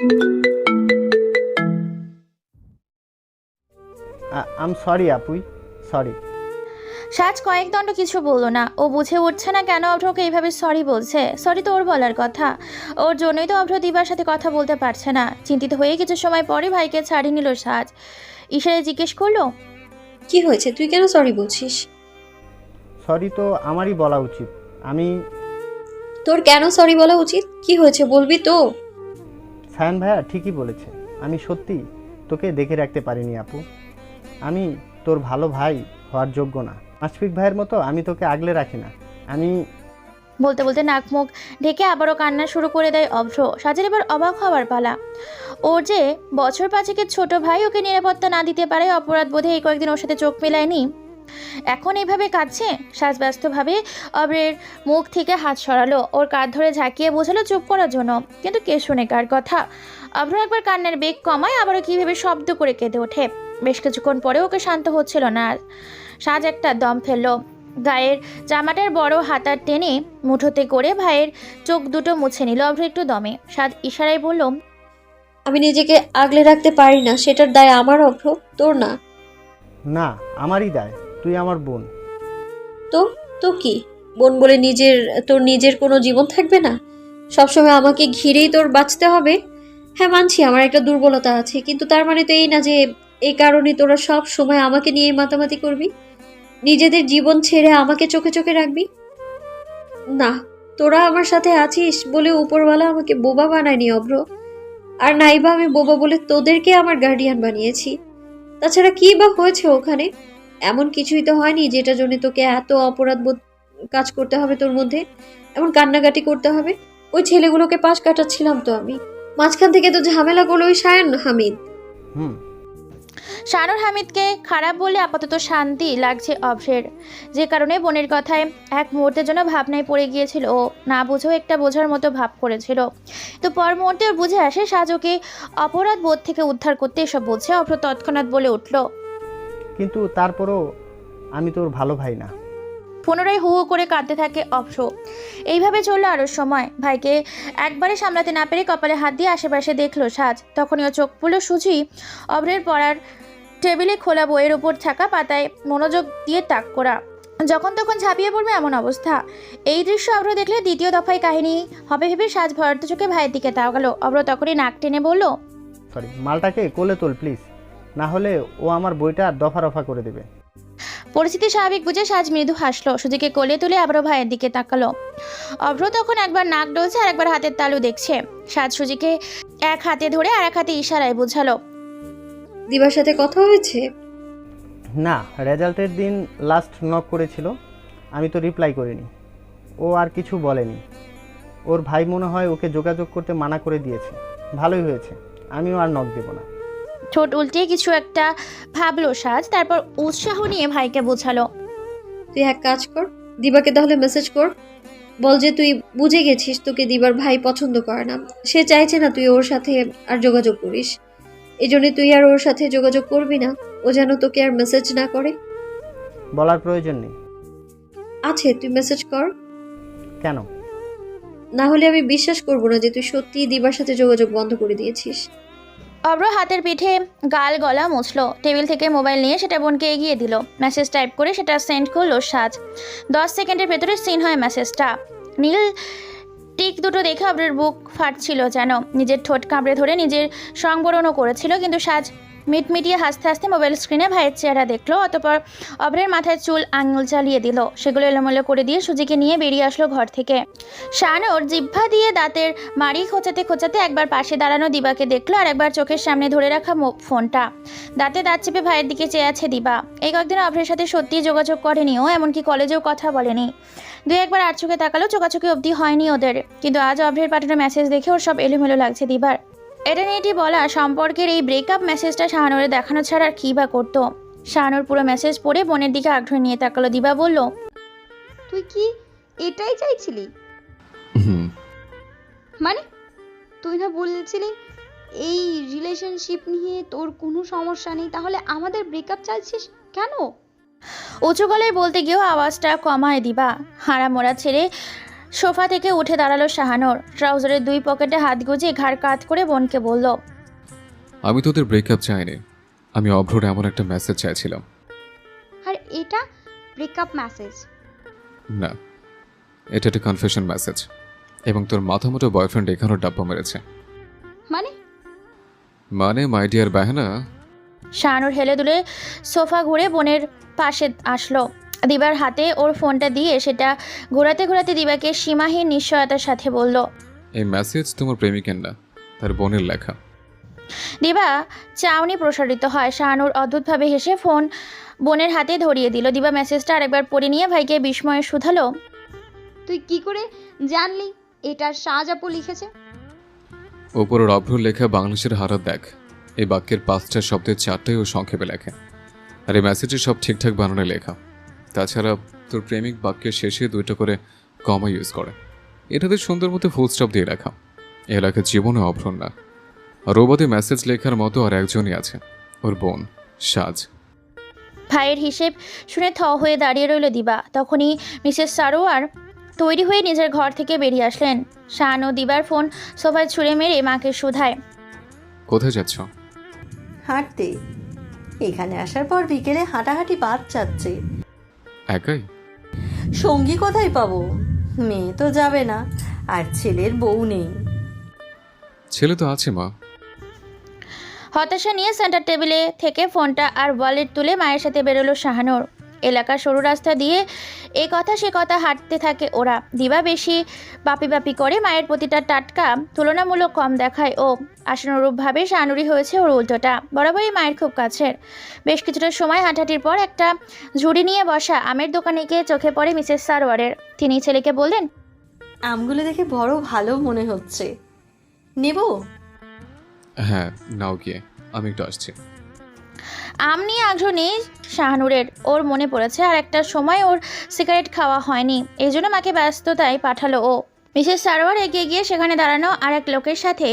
আম sorry আপুই। Sorry সাজ কয়েক দণ্ড কিছু বলল না। ও বুঝে উঠছে না কেন অভ্রকে এইভাবে সরি বলছে। সরি তো ওর বলার কথা। ওর জন্যই তো অভ্র দিবার সাথে কথা বলতে পারছে না। চিন্তিত হয়ে কিছু সময় পরে ভাইকে ছাড়িয়ে নিল সাজ। ইশারে জিজ্ঞেস করল কি হয়েছে? তুই কেন সরি বলছিস? সরি তো আমারই বলা উচিত। আমি তোর কেন সরি বলা উচিত? কি হয়েছে বলবি তো? সায়ন ভাইয়া ঠিকই বলেছে। আমি সত্যি তোকে দেখে রাখতে পারিনি আপু। আমি তোর ভালো ভাই হওয়ার যোগ্য না। মাসফিক ভাইয়ের মতো আমি তোকে আগলে রাখি না। আমি বলতে বলতে নাক মুখ ঢেকে আবারও কান্না শুরু করে দেয় অভ্র। সাজের এবার অবাক হওয়ার পালা। ওর যে বছর পাঁচেকের ছোট ভাই ওকে নিরাপত্তা না দিতে পারে অপরাধ বোধে এই কয়েকদিন ওর সাথে চোখ মেলায়নি। এখন এইভাবে কাঁদছে? সাজ ব্যস্তভাবে অভ্রের মুখ থেকে হাত সরালো। ওর কাঁধ ধরে ঝাঁকিয়ে বোঝালো চুপ করার জন্য। কিন্তু কে শুনে কার কথা? অভ্র একবার কান্নার বেগ কমায় আবারও কীভাবে শব্দ করে কেঁদে ওঠে। বেশ কিছুক্ষণ পরে ওকে শান্ত হচ্ছিল না। আর। সাজ একটা দম ফেলল। গায়ের জামাটার বড় হাতার টেনে মুঠোতে করে ভাইয়ের চোখ দুটো মুছে নিল অভ্র একটু দমে। সাজ ইশারায় বলল আমি নিজেকে আগলে রাখতে পারি না। সেটার দায় আমার অভ্র তোর না। না আমারই দায়। তুই আমার বোন। তো? তো কি? বোন বলে নিজের, তোর নিজের কোনো জীবন থাকবে না? সবসময় আমাকে ঘিরেই তোর বাঁচতে হবে? হ্যাঁ মানছি, আমার একটা দুর্বলতা আছে, কিন্তু তার মানে তো এই না যে এই কারণে তোরা সব সময় আমাকে নিয়ে মাতামাতি করবি? নিজেদের জীবন ছেড়ে আমাকে চোখে চোখে রাখবি? না, তোরা আমার সাথে আছিস বলে উপরওয়ালা আমাকে বোবা বানায়নি, অভ্র। আর নাইবা আমি বোবা বলে তোদেরকে আমার গার্ডিয়ান বানিয়েছি। তাছাড়া কি বা হয়েছে ওখানে? এমন কিছুই তো হয়নি যেটা জন্য তোকে এত অপরাধ বোধ কাজ করতে হবে তোর মধ্যে? এমন কান্নাকাটি করতে হবে? ওই ছেলেগুলোকে পাশ কাটাচ্ছিলাম তো আমি। মাঝখান থেকে তো ঝামেলা করল ওই সায়ন হামিদ। হুম। শানুর হামিদকে খারাপ বলে আপাতত শান্তি লাগছে অভ্রের যে কারণে বোনের কথায় এক মুহূর্তের জন্য ভাবনায় পড়ে গিয়েছিল। ও না বুঝেও একটা বোঝার মতো ভাব করেছিল। তো পর মুহূর্তে বুঝে আসে সাজুকে অপরাধ বোধ থেকে উদ্ধার করতে এসব বলছে। অভ্র তৎক্ষণাৎ বলে উঠল কিন্তু তারপরও আমি তোর ভালো ভাই না। পুনরায় হু হু করে কাঁদতে থাকে অভ্র। এইভাবে চলল আরও সময়। ভাইকে একবারে সামলাতে না পেরে কপালে হাত দিয়ে আশেপাশে দেখল সাজ। তখনই ও চোখ পুলো সুজি অভ্রের পড়ার টেবিলে খোলা বইয়ের উপর থাকা পাতায় মনোযোগ দিয়ে তাক করা। যখন তখন ঝাঁপিয়ে পড়বে এমন অবস্থা। এই দৃশ্য অভ্র দেখলে দ্বিতীয় দফায় কাহিনী হবে ভেবে সাজ ভরার্থ চোখে ভাইয়ের দিকে তাকালো। অভ্র তখনই নাক টেনে বলল সরি মালটাকে কোলে তোল প্লিজ না হলে ও আমার বইটা দফা রফা করে দেবে। পরিস্থিতি স্বাভাবিক বুঝে সাজ মৃদু হাসলো। সুজিকে কোলে তুলে আবারও ভাইয়ের দিকে তাকালো। অভ্র তখন একবার নাক ডলছে আর একবার হাতের তালু দেখছে। সাজ সুজিকে এক হাতে ধরে আর এক হাতে ইশারায় বোঝালো দিবার সাথে কথা হয়েছে? না রেজাল্টের দিন লাস্ট নক করেছিল। আমি তো রিপ্লাই করিনি। ও আর কিছু বলেনি। ওর ভাই মনে হয় ওকে যোগাযোগ করতে মানা করে দিয়েছে। ভালোই হয়েছে। আমিও আর নক দেবো না। ঠোঁট উল্টে কিছু একটা ভাবলো সাজ তারপর উৎসাহ নিয়ে ভাইকে বোঝালো। তুই এক কাজ কর দিবাকে তাহলে মেসেজ কর। বল যে তুই বুঝে গেছিস তোকে দিবার ভাই পছন্দ করে না। সে চাইছে না তুই ওর সাথে আর যোগাযোগ করিস। এই জন্য তুই আর ওর সাথে যোগাযোগ করবি না। ও যেন তোকে আর মেসেজ না করে। বলার প্রয়োজন নেই। আছে তুই মেসেজ কর। কেন? না হলে আমি বিশ্বাস করব না যে তুই সত্যিই দিবার সাথে যোগাযোগ বন্ধ করে দিয়েছিস। অব্র হাতের পিঠে গাল গলা মুছলো। টেবিল থেকে মোবাইল নিয়ে সেটা বোনকে এগিয়ে দিল। মেসেজ টাইপ করে সেটা সেন্ড করল সাজ। দশ সেকেন্ডের ভেতরে সিন হয় মেসেজটা নীল টিক দুটো দেখে অব্রের বুক ফাটছিল যেন। নিজের ঠোঁট কাঁপড়ে ধরে নিজের সংবরণও করেছিল, কিন্তু সাজ মিটমিটিয়ে হাসতে হাসতে মোবাইল স্ক্রিনে ভাইয়ের চেহারা দেখল, অতপর অভ্রের মাথায় চুল আঙুল চালিয়ে দিল। সেগুলো এলোমেলো করে দিয়ে সুজিকে নিয়ে বেরিয়ে আসলো ঘর থেকে। শানোর জিহ্বা দিয়ে দাঁতের মাড়ি খোঁচাতে খোঁচাতে একবার পাশে দাঁড়ানো দিবাকে দেখল আর একবার চোখের সামনে ধরে রাখা ফোনটা। দাঁতে দাঁত চেপে ভাইয়ের দিকে চেয়ে আছে দিবা। এই কয়েকদিন অভ্রের সাথে সত্যিই যোগাযোগ করেনি ও, এমনকি কলেজেও কথা বলেনি। দুই একবার আর চোখে তাকালো, চোখাচোখি অবধি হয়নি ওদের। কিন্তু আজ অভ্রের পাঠানো মেসেজ দেখে ওর সব এলোমেলো লাগছে দিবার। এটা নিয়ে এটি বলা সম্পর্কের এই ব্রেকআপ মেসেজটা শাহানুরে দেখানো ছাড়া আর কী বা করতো? শাহানুর পুরো মেসেজ পড়ে বোনের দিকে আগ্রহ নিয়ে তাকালো দিবা বলল তুই কি এটাই চাইছিলি? হুম। মানে? তুই না বলেছিলি এই রিলেশনশিপ নিয়ে তোর কোনো সমস্যা নেই তাহলে আমাদের ব্রেকআপ চাইছিস কেন? উঁচু গলায় বলতে গিয়েও আওয়াজটা কমায় দিবা। হাড়া মোড়া ছেড়ে সোফা থেকে উঠে দাঁড়াল শাহানোর। ট্রাউজারের দুই পকেটে হাত গুজে ঘাড় কাত করে বোনকে বলল আমি তোদের ব্রেকআপ চাইনি। আমি অভ্রর এমন একটা মেসেজ চাইছিলাম। আর এটা ব্রেকআপ মেসেজ না এটা একটা কনফেশন মেসেজ এবং তোর মাথা মোটো বয়ফ্রেন্ড এখানেও ডাব্বা মেরেছে। মানে? মানে মাই ডিয়ার বাহানা? শাহানুর হেলে দুলে সোফা ঘুরে বোনের পাশে আসলো। দিবার হাতে ওর ফোনটা দিয়ে সেটা ঘোরাতে ঘোরাতে দিবাকে সীমাহীন নিশ্চয়তার সাথে বলল এই মেসেজ তোমার প্রেমিকের না তার বোনের লেখা। দিবা চাউনি প্রসারিত হয়। শাহানুর অদ্ভুতভাবে হেসে ফোন বোনের হাতে ধরিয়ে দিল। দিবা মেসেজটা আরেকবার পড়ে নিয়ে ভাইকে বিস্ময়ে শুধালো তুই কি করে জানলি? এটা শাহজাপু লিখেছে। ওপরের অভ্রর লেখা বাংলাদেশের হারাত দেখ। এই বাক্যের পাঁচটা শব্দের চারটাই ও সংক্ষেপে লেখে। আর এই মেসেজে সব ঠিকঠাক বানানো লেখা। তাছাড়া তোর প্রেমিক বাক্যের শেষে দুইটা করে কমা ইউজ করে। এটাতে সুন্দর মতো ফুল স্টপ দিয়ে রাখা এ লেখা জীবনে অভ্রণ না রোবতে মেসেজ লেখার মতো আর একজনই আছে। ওর বোন সাজ। ভাইয়ের হিসেব শুনে থ হয়ে দাঁড়িয়ে রইল দিবা। তখনই মিসেস সারোয়ার তৈরি হয়ে নিজের ঘর থেকে বেরিয়ে আসলেন। শাহান ও দিবার ফোন সোফায় ছুঁড়ে মেরে মাকে শুধায়। কোথায় যাচ্ছ? হাঁটতে। এখানে আসার পর বিকেলে হাঁটাহাঁটি বাদ চাচ্ছে একাই? সঙ্গী কোথায় পাবো? মেয়ে তো যাবে না আর ছেলের বউ নেই। ছেলে তো আছে মা। হতাশা নিয়ে সেন্টার টেবিলে থেকে ফোনটা আর ওয়ালেট তুলে মায়ের সাথে বেরোলো শাহানুর। এলাকার সরু রাস্তা দিয়ে এ কথা সে কথা হাঁটতে থাকে ওরা। দিবা বেশি বাপি বাপি করে মায়ের প্রতিটা টাটকা তুলনামূলক কম দেখায় ও। আশানুরূপভাবে শাহানুরি হয়েছে ওর উল্টোটা। বরাবরই মায়ের খুব কাছের। বেশ কিছুটা সময় হাঁটাহাঁটির পর একটা ঝুড়ি নিয়ে বসা আমের দোকানে গিয়ে চোখে পড়ে মিসেস সারোয়ারের। তিনি ছেলেকে বললেন আমগুলো দেখে বড় ভালো মনে হচ্ছে। নেব? হ্যাঁ নাও গিয়ে। আমি একটু আসছি। আম নিয়ে আগ্রহ শাহানুরের ওর মনে পড়েছে আর একটা সময় ওর সিগারেট খাওয়া হয়নি। এই জন্য মাকে ব্যস্ততায় পাঠালো ও। মিসেস সারোয়ার এগিয়ে গিয়ে সেখানে দাঁড়ানো আর এক লোকের সাথে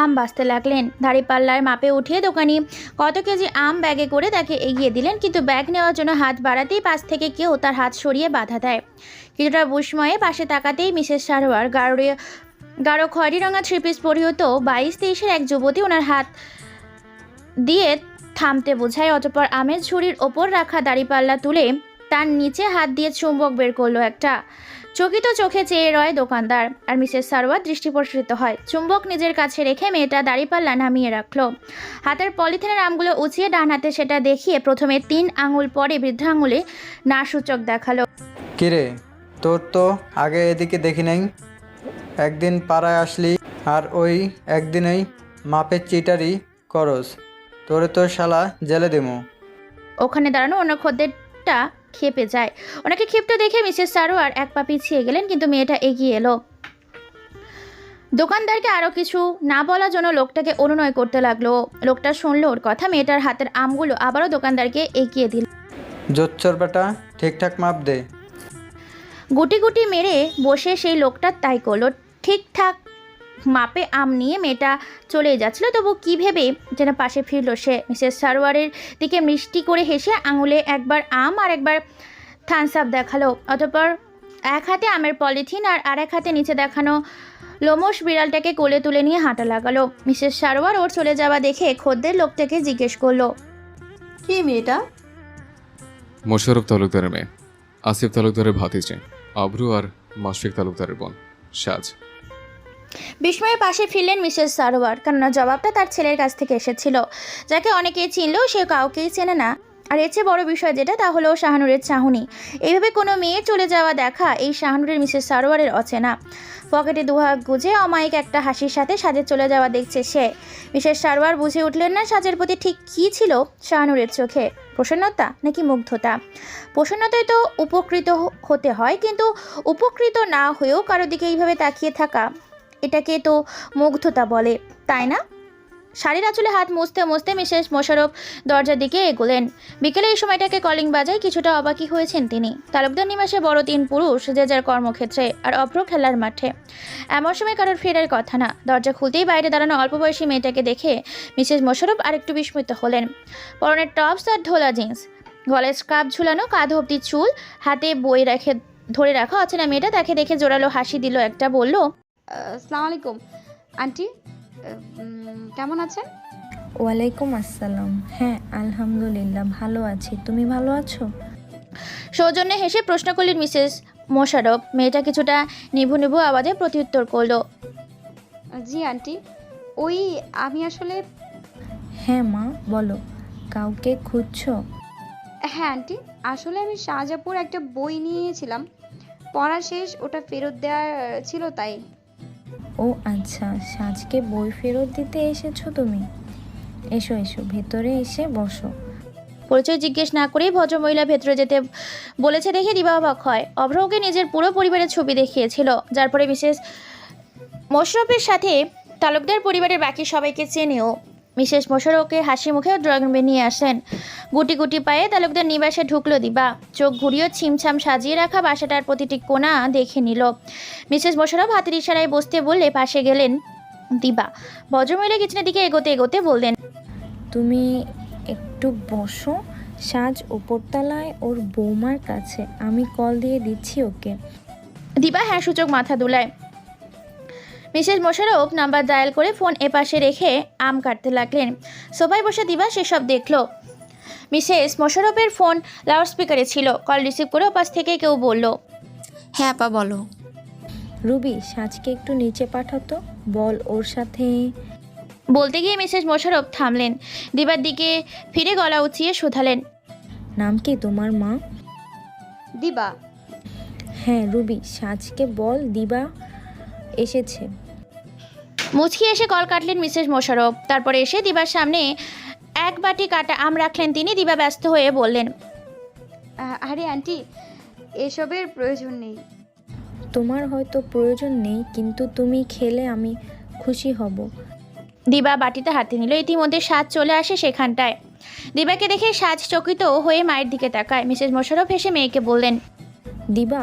আম বাঁচতে লাগলেন। দাড়িপাল্লার মাপে উঠিয়ে দোকানি কত কেজি আম ব্যাগে করে তাকে এগিয়ে দিলেন, কিন্তু ব্যাগ নেওয়ার জন্য হাত বাড়াতেই পাশ থেকে কেউ তার হাত সরিয়ে বাধা দেয়। কিছুটা বুসময়ে পাশে তাকাতেই মিসেস সারোয়ার গাড়ে গাঢ় খয়েরি রঙা থ্রি পিস পরিহত বাইশ তেইশের এক যুবতী ওনার হাত দিয়ে থামতে বোঝায়, অতপর আমের ঝুড়ির ওপর রাখা দাড়িপাল্লা তুলে তার নিচে হাত দিয়ে চুম্বক বের করল একটা। চকিত চোখে চেয়ে রয় দোকানদার আর মিসেস সারোয়ার দৃষ্টি প্রসারিত হয়। চুম্বক নিজের কাছে রেখে মেয়েটা দাড়িপাল্লা নামিয়ে রাখল। হাতের পলিথিনের আমগুলো উঁচিয়ে ডান হাতে সেটা দেখিয়ে প্রথমে তিন আঙুল পরে বৃদ্ধ আঙুলে না সূচক দেখাল কিরে তোর তো আগে এদিকে দেখি নাই। একদিন পাড়ায় আসলি আর ওই একদিনেই মাপের চিটারি করস। তোরে তো শালা জেলে দেমু। ওখানে দাঁড়ানো অন্য খদ্দেরটা খেপে যায়। ওনাকে ক্ষিপ্ত দেখে মিসেস সারোয়ার এক পা পিছিয়ে গেলেন কিন্তু মেয়েটা এগিয়ে এলো। দোকানদারকে আরও কিছু না বলার জন্য লোকটাকে অনুনয় করতে লাগল। লোকটা শুনলো ওর কথা মেয়েটার হাতের আমগুলো আবারও দোকানদারকে এগিয়ে দিল। জোচ্চর বেটা ঠিকঠাক মাপ দে। গুটি গুটি মেরে বসে সেই লোকটা তাই করল ঠিকঠাক মাপে আম নিয়ে মেয়েটা চলে যাচ্ছিল। তবু কী ভেবে যেন পাশে ফিরলো সে? মিসেস সারোয়ারের দিকে মিষ্টি করে হেসে আঙুলে একবার আম আর একবার থামস আপ দেখাল। অতঃপর এক হাতে আমের পলিথিন আর আরেক হাতে নিচে দেখানো লোমস বিড়ালটাকে কোলে তুলে নিয়ে হাঁটা লাগালো। মিসেস সারোয়ার ওর চলে যাওয়া দেখে খদ্দের লোকটাকে জিজ্ঞেস করল, কি মেয়েটা? মোশারফ তালুকদারের মেয়ে, আসিফ তালুকদারের ভাতিজে, আবরু আর মাশফিক তালুকদারের বোন, সাজ। বিস্ময়ের পাশে ফিরলেন মিসেস সারোয়ার, কেননা জবাবটা তার ছেলের কাছ থেকে এসেছিল। যাকে অনেকেই চিনলেও সে কাউকেই চেনে না। আর এর বড় বিষয় যেটা, তা হলো শাহানুরের চাহনি। এইভাবে কোনো মেয়ে চলে যাওয়া দেখা এই শাহানুরের মিসেস সারোয়ারের অচেনা। পকেটে দুহাত গুজে অমায়িক একটা হাসির সাথে সাজে চলে যাওয়া দেখছে সে। মিসেস সারোয়ার বুঝে উঠলেন না সাজের প্রতি ঠিক কী ছিল শাহানুরের চোখে। প্রসন্নতা নাকি মুগ্ধতা? প্রসন্নতায় তো উপকৃত হতে হয়, কিন্তু উপকৃত না হয়েও কারও দিকে এইভাবে তাকিয়ে থাকা এটাকে তো মুগ্ধতা বলে, তাই না? শাড়ির আঁচলে হাত মুছতে মুছতে মিসেস মোশারফ দরজার দিকে এগোলেন। বিকেলে এই সময়টাকে কলিং বাজায় কিছুটা অবাকি হয়েছেন তিনি। তালুকদার নিবাসে বড় তিন পুরুষ, যে যার কর্মক্ষেত্রে আর অভ্র খেলার মাঠে। এমন সময় কারোর ফেরার কথা না। দরজা খুলতেই বাইরে দাঁড়ানো অল্প বয়সী মেয়েটাকে দেখে মিসেস মোশারফ আরেকটু বিস্মিত হলেন। পরনের টপস আর ঢোলা জিন্স, গলায় স্কার্ফ ঝুলানো কাঁধ অব্দি চুল, হাতে বই রেখে ধরে রাখা অচেনা মেয়েটা তাকে দেখে জোরালো হাসি দিল একটা, বলল আসসালামু আলাইকুম। আন্টি কেমন আছেন? ওয়ালাইকুম আসসালাম। হ্যাঁ আলহামদুলিল্লাহ ভালো আছি। তুমি ভালো আছো? সৌজন্যে হেসে প্রশ্ন করলেন মিসেস মোশারফ মেয়েটা কিছুটা নিভু নিভু আওয়াজে প্রত্যুত্তর করল। জি আন্টি। ওই আমি আসলে হ্যাঁ মা বলো। কাউকে খুঁজছো? হ্যাঁ আন্টি। আসলে আমি শাহজাপুর একটা বই নিয়েছিলাম। পড়া শেষ ওটা ফেরত দেওয়ার ছিল তাই। ও আচ্ছা সাজকে বই ফেরত দিতে এসেছ তুমি? এসো এসো, ভেতরে এসে বসো। পরিচয় জিজ্ঞেস না করেই ভদ্রমহিলা ভেতরে যেতে বলেছে দেখে দিবা অবাক হয়। অভ্রকে নিজের পুরো পরিবারের ছবি দেখিয়েছিল, যার পরে মিসেস মোশরফের সাথে তালুকদার পরিবারের বাকি সবাইকে চেনেও মিসেস মোশারফকে হাসি মুখে ড্রয়িং রুমে নিয়ে আসেন। গুটি গুটি পায়ে তালুকদার নিবাসে ঢুকলো দিবা। চোখ ঘুরিয়ে ছিমছাম সাজিয়ে রাখা বাসাটার প্রতিটি কোণা দেখে নিল। মিসেস মোশারফ হাতের ইশারায় বসতে বললে পাশে গেলেন দিবা। ভদ্রমহিলা কিচেনের দিকে এগোতে এগোতে বললেন তুমি একটু বসো সাজ উপরতলায় ওর বৌমার কাছে। আমি কল দিয়ে দিচ্ছি ওকে। দিবা হ্যাঁ সূচক মাথা দুলায়। মিসেস মোশারফ নাম্বার ডায়াল করে ফোন এপাশে রেখে আম কাটতে লাগলেন। সোফায় বসে দিবা সেসব দেখল। মিসেস মোশারফের ফোন লাউডস্পিকারে ছিল। কল রিসিভ করে ওপাশ থেকে কেউ বলল হ্যাঁ আপা বলো। রুবি সাজকে একটু নিচে পাঠাতো বল ওর সাথে। বলতে গিয়ে মিসেস মোশারফ থামলেন। দিবার দিকে ফিরে গলা উঁচিয়ে শুধালেন। নাম কি তোমার মা? দিবা। হ্যাঁ রুবি সাজকে বল দিবা। এসেছে। মুচকি এসে কল কাটলেন মিসেস মোশারফ তারপরে এসে দিবার সামনে এক বাটি কাটা আম রাখলেন তিনি। দিবা ব্যস্ত হয়ে বললেন আরে আন্টি এসবের প্রয়োজন নেই। তোমার হয়তো প্রয়োজন নেই কিন্তু তুমি খেলে আমি খুশি হব। দিবা বাটিতে হাতে নিল। ইতিমধ্যে সাজ চলে আসে সেখানটায়। দিবাকে দেখে সাজ চকিত হয়ে মায়ের দিকে তাকায়। মিসেস মোশারফ হেসে মেয়েকে বললেন দিবা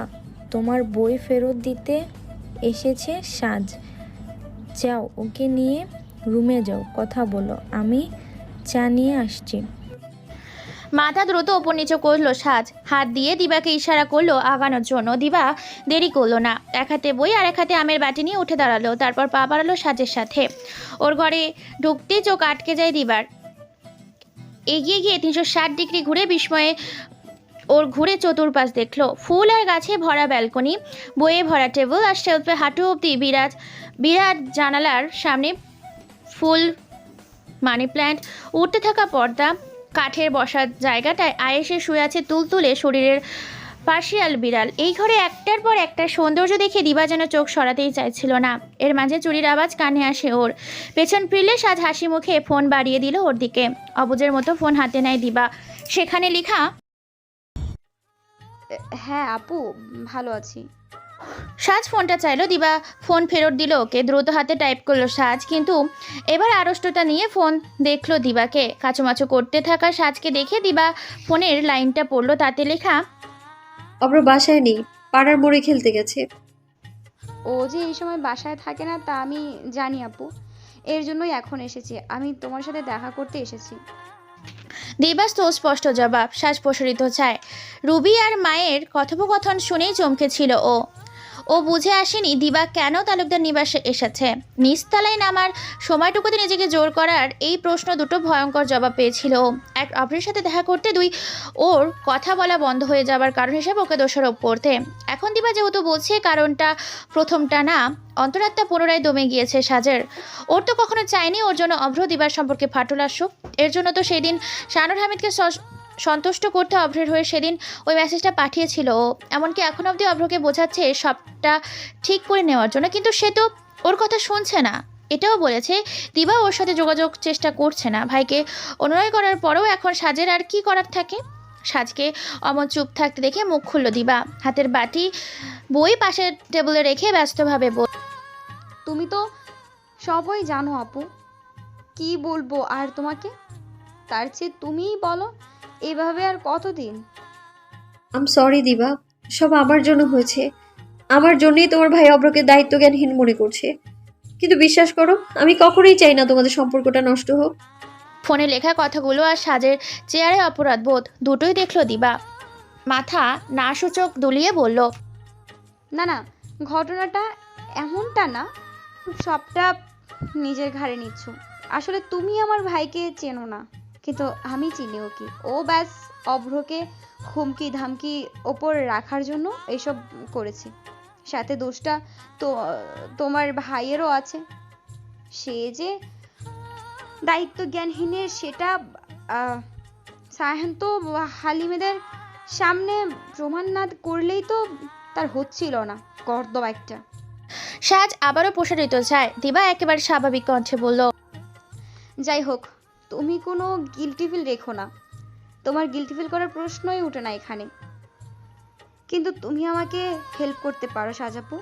তোমার বই ফেরত দিতে এসেছে সাজ। যাও, ওকে নিয়ে রুমে যাও, কথা বলো, আমি চা নিয়ে আসছি। মাথা দ্রুত ওপর নিচে করল সাজ, হাত দিয়ে দিবাকে ইশারা করল আগানোর জন্য। দিবা দেরি করল না, এক হাতে বই আর এক হাতে আমের বাটি নিয়ে উঠে দাঁড়াল, তারপর পা বাড়ালো সাজের সাথে। ওর ঘরে ঢুকতে চোখ আটকে যায় দিবার। এগিয়ে গিয়ে তিনশো ষাট ডিগ্রি ঘুরে বিস্ময়ে ওর ঘুরে চতুর্পাশ দেখল। ফুল আর গাছে ভরা ব্যালকনি বইয়ে ভরা টেবিল আর শেলফে হাঁটু অব্দি বিরাট বিরাট জানালার সামনে ফুল মানি প্ল্যান্ট, উঠতে থাকা পর্দা, কাঠের বসার জায়গাটায় আয়েসে শুয়ে আছে তুলতুলে শরীরের পার্শিয়াল বিড়াল। এই ঘরে একটার পর একটা সৌন্দর্য দেখে দিবা যেন চোখ সরাতেই চাইছিল না। এর মাঝে চুরির আওয়াজ কানে আসে ওর। পেছন ফিরলে সাজ হাসি মুখে ফোন বাড়িয়ে দিল ওর দিকে। অবুজের মতো ফোন হাতে নেয় দিবা। সেখানে লেখা হ্যাঁ আপু ভালো আছি। সাজ ফোনটা চাইলো দিবা ফোন ফেরত দিল ওকে দ্রুত হাতে টাইপ করল সাজ কিন্তু এবার আড়ষ্টটা নিয়ে ফোন দেখল দিবাকে। কাচুমাচু করতে থাকা সাজকে দেখে দিবা ফোনের লাইনটা পড়ল তাতে লেখা অব্র বাসায় নেই পাড়ার মোড়ে খেলতে গেছে। ও যে এই সময় বাসায় থাকে না তা আমি জানি আপু। এর জন্যই এখন এসেছি। আমি তোমার সাথে দেখা করতে এসেছি। দিবাস তো স্পষ্ট জবাব শ্বাস প্রসারিত চায়। রুবি আর মায়ের কথোপকথন শুনেই চমকেছিল ও। ও বুঝে আসেনি দিবা কেন তালুকদার নিবাসে এসেছে। নিচতলায় নামার সময়টুকুতে নিজেকে জোর করার এই প্রশ্ন দুটো ভয়ঙ্কর জবাব পেয়েছিল। এক অপরের সাথে দেখা করতে দুই, ওর কথা বলা বন্ধ হয়ে যাবার কারণ হিসেবে ওকে দোষারোপ করতে। এখন দিবা যেহেতু বলছে কারণটা প্রথমটা না, অন্তরাত্মা পুনরায় দমে গিয়েছে সাজের। ওর তো কখনো চায়নি, ওর জন্য অভ্র দিবার সম্পর্কে ফাটল আসুক। এর জন্য তো সেদিন শানুর হামিদকে সন্তুষ্ট করতে অভ্রের হয়ে সেদিন ওই মেসেজটা পাঠিয়েছিল। ও এমনকি এখন অবধি অভ্রকে বোঝাচ্ছে সবটা ঠিক করে নেওয়ার জন্য, কিন্তু সে তো ওর কথা শুনছে না। এটাও বলেছে, দিবা ওর সাথে যোগাযোগ চেষ্টা করছে না। ভাইকে অনুনয় করার পরেও এখন সাজের আর কি করার থাকে? সাজকে অমন চুপ থাকতে দেখে মুখ খুলল দিবা। হাতের বাটি বই পাশের টেবিলে রেখে ব্যস্তভাবে বল তুমি তো সবই জানো আপু। কি বলব আর তোমাকে? তার চেয়ে তুমিই বলো এভাবে আর কতদিন? আম সরি দিবা। সব আমার জন্য হয়েছে। আমার জন্যই তোমার ভাই অব্রকে দায়িত্ব জ্ঞানহীন মনে করছে। কিন্তু বিশ্বাস করো আমি কখনোই চাই না তোমাদের সম্পর্কটা নষ্ট হোক। ফোনে লেখা কথাগুলো আর সাজের চেয়ারে অপরাধ বোধ দুটোই দেখল দিবা। মাথা না সূচক দুলিয়ে বলল না না ঘটনাটা এমনটা না সবটা নিজের ঘাড়ে নিচ্ছ। আসলে তুমি আমার ভাইকে চেনো না। কিন্তু আমি চিনি ওকে। ও ব্যাস অভ্রকে হুমকি ধামকি ওপর রাখার জন্য এইসব করেছে। সাথে দোষটা তো তোমার ভাইয়েরও আছে। সে যে দায়িত্ব জ্ঞানহীনের সেটা আহ, সায়হান তো হালিমেদের সামনে প্রমাণ না করলেই তো তার হচ্ছিল না গর্দব একটা। সাজ আবারও প্রসারিত চায় দিবা একেবারে স্বাভাবিক কণ্ঠে বলল যাই হোক তুমি কোনো গিলটি ফিল রেখো না। তোমার গিলটি ফিল করার প্রশ্নই ওঠে না এখানে। কিন্তু তুমি আমাকে হেল্প করতে পারো সাজাপু।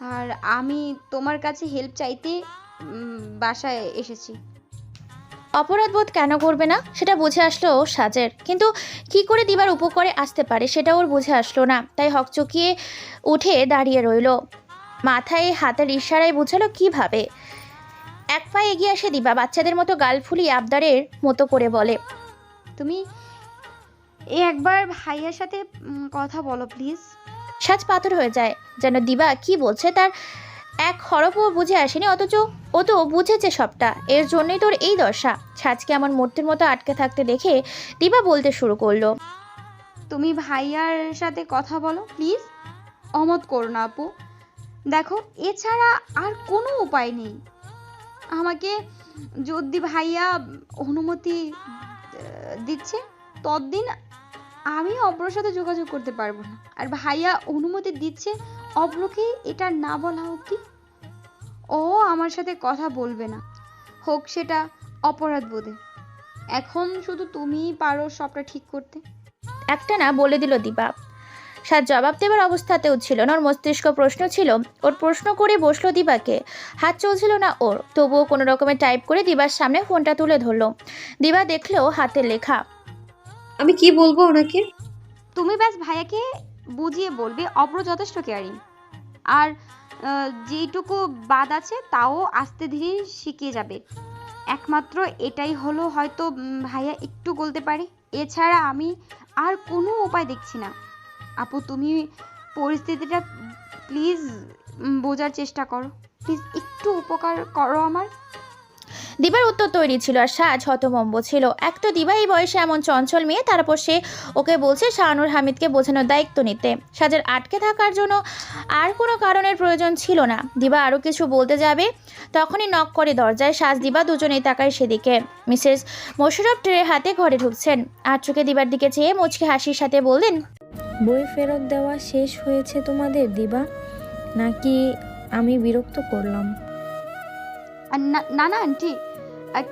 আর আমি তোমার কাছে হেল্প চাইতে বাসায় এসেছি। অপরাধবোধ কেন করবে না? সেটা বুঝে আসলো সাজের। কিন্তু কি করে দিবার উপকারে আসতে পারে সেটা ওর বুঝে আসলো না। তাই হকচকিয়ে উঠে দাঁড়িয়ে রইল। মাথায় হাতের ইশারায় বুঝালো কীভাবে এক পায়ে এগিয়ে আসে দিবা বাচ্চাদের মতো গাল ফুলিয়ে আবদারের মতো করে বলে। তুমি এ একবার ভাইয়ার সাথে উম, কথা বলো প্লিজ। সাজ পাথর হয়ে যায় যেন দিবা কি বলছে তার এক হরফও বুঝে আসেনি অথচ ও তো বুঝেছে সবটা। এর জন্যই তোর এই দশা। সাজকে এমন মূর্তির মতো আটকে থাকতে দেখে দিবা বলতে শুরু করল। তুমি ভাইয়ার সাথে কথা বলো প্লিজ। অমত করো না আপু। দেখো এছাড়া আর কোনো উপায় নেই। আমাকে যদি ভাইয়া অনুমতি দিচ্ছে, ততদিন আমি অব্রর সাথে যোগাযোগ করতে পারব না। আর ভাইয়া অনুমতি দিচ্ছে অব্রকে এটা না বলা অবধি ও আমার সাথে কথা বলবে না। হোক, সেটা অপরাধ বোধে। এখন শুধু তুমিই পারো সবটা ঠিক করতে। একটা না বলে দিল দিবা। সাত জবাব দেবার অবস্থাতেও ছিল না। ওর মস্তিষ্ক প্রশ্ন ছিল ওর প্রশ্ন করে বসল দিবাকে। হাত চলছিল না ওর। তবুও কোনো রকমে টাইপ করে দিবার সামনে ফোনটা তুলে ধরলো। দিবা দেখল হাতের লেখা। আমি কি বলব ওনাকে? তুমি ব্যাস ভাইয়াকে বুঝিয়ে বলবে অব্র যথেষ্ট কেয়ারিং আর আহ, যেইটুকু বাদ আছে তাও আস্তে ধীরে শিখিয়ে যাবে। একমাত্র এটাই হলো হয়তো উম, ভাইয়া একটু বলতে পারে। এছাড়া আমি আর কোনো উপায় দেখছি না। আপু, তুমি পরিস্থিতিটা প্লিজ বোঝার চেষ্টা করো। প্লিজ একটু উপকার করো আমার দিবার উত্তর তৈরি ছিল আর সাজ হতমম্ব ছিল। এক তো দিবা এই বয়সে এমন চঞ্চল মেয়ে, তারপর সে ওকে বলছে শাহানুর হামিদকে বোঝানোর দায়িত্ব নিতে। সাজের আটকে থাকার জন্য আর কোনো কারণের প্রয়োজন ছিল না। দিবা আরও কিছু বলতে যাবে, তখনই নক করে দরজায় সাজ, দিবা দুজনেই তাকায় সেদিকে। মিসেস মোশারফ ট্রে হাতে ঘরে ঢুকছেন। আর চোখে দিবার দিকে চেয়ে মুচকি হাসির সাথে বললেন বই ফেরত দেওয়া শেষ হয়েছে তোমাদের, দিবা? নাকি আমি বিরক্ত করলাম? আর না না না, আন্টি।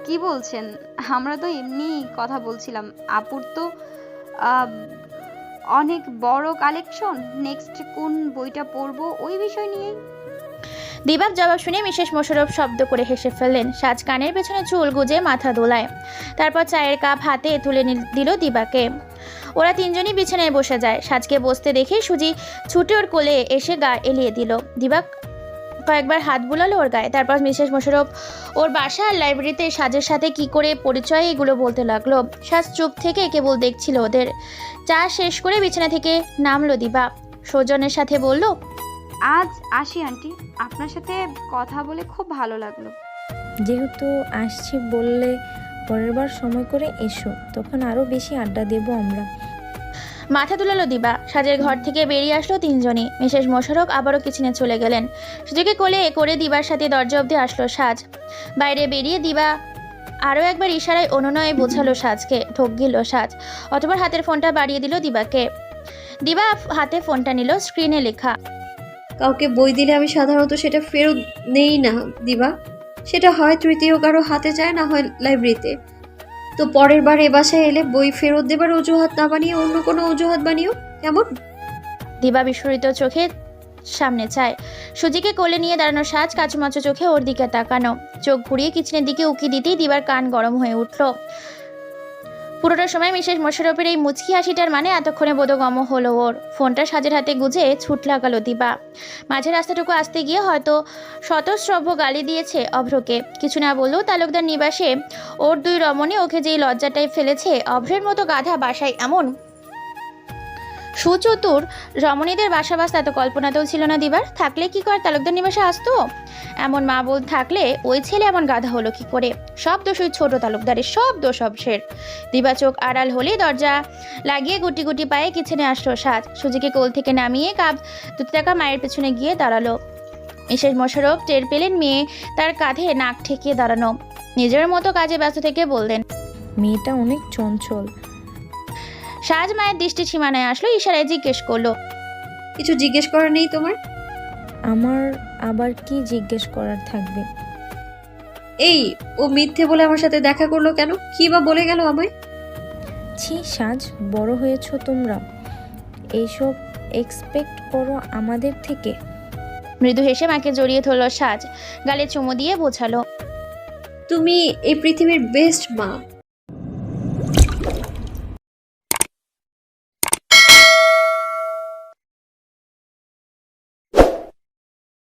কি বলছেন? আমরা তো এমনি কথা বলছিলাম। আপুর তো অনেক বড় কালেকশন নেক্সট কোন বইটা পড়ব? ওই বিষয় নিয়েই। দিবার জবাব শুনে মিসেস মোশারফ শব্দ করে হেসে ফেললেন। সাজ কানের পেছনে চুল গুজে মাথা দোলায়। তারপর চায়ের কাপ হাতে তুলে দিল দিবাকে ওরা তিনজনই বিছানায় বসে যায়। সাজকে বসতে দেখে সুজি ছুটে ওর কোলে এসে গা এলিয়ে দিল। দিবাক কয়েকবার হাত বুলালো ওর গায়ে। তারপর মিসেস মোশারফ ওর বাসা আর লাইব্রেরিতে সাজের সাথে কি করে পরিচয় এগুলো বলতে লাগল? সাজ চুপ থেকে কেবল দেখছিল ওদের। চা শেষ করে বিছানা থেকে নামলো দিবা সৌজনের সাথে বলল আজ আসি আন্টি। আপনার সাথে কথা বলে খুব ভালো লাগল। যেহেতু আসছি বললে পরের বার সময় করে এসো তখন আরও বেশি আড্ডা দেবো আমরা। মাথা তুলালো দিবা। সাজের ঘর থেকে বেরিয়ে আসলো তিনজনই। মিসেস মোশারক আবারও কিচেনে চলে গেলেন। সুযোগে কোলে করে দিবার সাথে দরজা অবধি আসলো সাজ। বাইরে বেরিয়ে দিবা আরও একবার ইশারায় অনুনয়ে বোঝালো সাজকে। ঢোক গিল সাজ। অথবা হাতের ফোনটা বাড়িয়ে দিল দিবাকে। দিবা হাতে ফোনটা নিল স্ক্রিনে লেখা। কাউকে বই দিলে আমি সাধারণত সেটা ফেরত নেই না, দিবা। সেটা হয় তৃতীয় কারও হাতে যায় না হয় লাইব্রেরিতে। তো পরের বার এ বাসায় এলে বই ফেরত দেবার অজুহাত না বানিয়ে অন্য কোনো অজুহাত বানিও, কেমন? দিবা বিস্ফোরিত চোখে সামনে চায়। সুজিকে কোলে নিয়ে দাঁড়ানো সাজ কাচুমাচু চোখে ওর দিকে তাকানো। চোখ ঘুরিয়ে কিচেনের দিকে উকি দিতেই দিবার কান গরম হয়ে উঠল। পুরোটা সময় মিসেস মোশারফের এই মুচকি হাসিটার মানে এতক্ষণে বোধগম্য হলো ওর। ফোনটা সাজের হাতে গুঁজে ছুট লাগালো দিবা। মাঝে রাস্তাটুকু আসতে গিয়ে হয়তো শতশ্রব্য গালি দিয়েছে অভ্রকে। কিছু না বললেও তালুকদার নিবাসে ওর দুই রমণী ওকে যেই লজ্জাটাই ফেলেছে, অভ্রের মতো গাধা বাসায় এমন সুচতুর, রমণীদের বাসাবাস এত কল্পনাতেও ছিল না দিবার। থাকলে কি কর, তালুকদার নিবাসে আসতো? এমন মা বোন থাকলে ওই ছেলে এমন গাধা হলো কি করে? সব দোষ ওই ছোট তালুকদারের, সব দোষ অবসের। দিবা চোখ আড়াল হলে দরজা লাগিয়ে গুটি গুটি পায়ে কিচেনে আসলো সাজ। সুজিকে কোল থেকে নামিয়ে কাপ দুটি টাকা মায়ের পেছনে গিয়ে দাঁড়াল। মিসেস মোশারফ টের পেলেন মেয়ে তার কাঁধে নাক ঠেকিয়ে দাঁড়ানো। নিজের মতো কাজে ব্যস্ত থেকে বললেন, মেয়েটা অনেক চঞ্চল। সাজ মায়ের দৃষ্টি সীমানায় আসলো ইশারায় জিজ্ঞেস করল কিছু জিজ্ঞেস করার নেই তোমার? আমার আবার কি জিজ্ঞেস করার থাকবে? এই ও মিথ্যে বলে আমার সাথে দেখা করল কেন? কি বা বলে গেল আমায়? ছি সাজ বড় হয়েছো তোমরা। এইসব এক্সপেক্ট করো আমাদের থেকে। মৃদু হেসে মাকে জড়িয়ে ধরলো সাজ গালে চুমু দিয়ে বোঝালো তুমি এই পৃথিবীর বেস্ট মা।